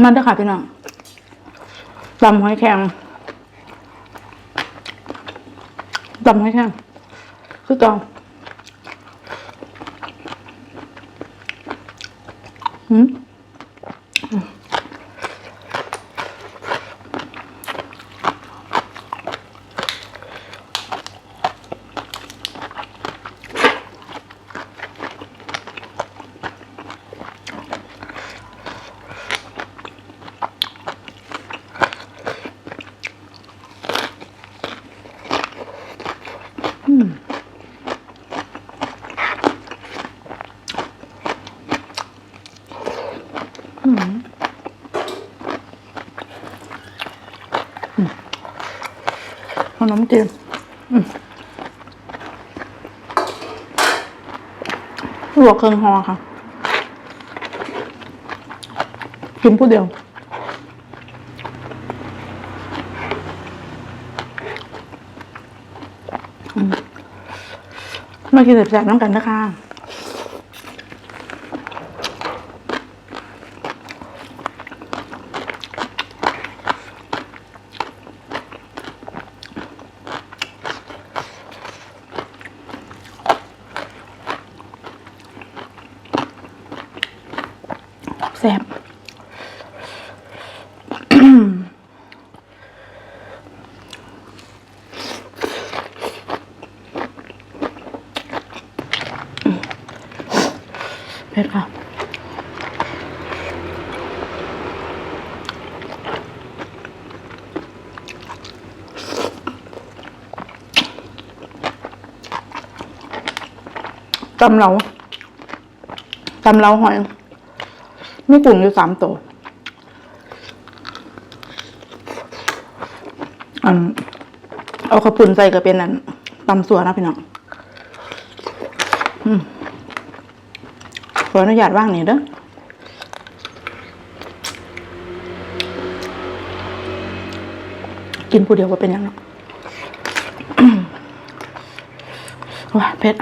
มันเด้อค่ะพี่น้องตำหอยแครงตำหอยแครงคือเก่าหืม ขนมจีนอืมลวกเครื่องหอค่ะ กินผู้เดียวอืมมากินแสบๆน้ำกันนะคะ แซ่บเผ็ดค่ะตำเหลาตำเหลาหอย มีกลุ่มอยู่สามตัวอันเอาข้าปุ้นใส่ก็เป็นอันตำสัวนะพี่น้องขออนุญาตว่างนี่เด้อกินผู้เดียวก็เป็นอยังเนาะว้าเผ็ด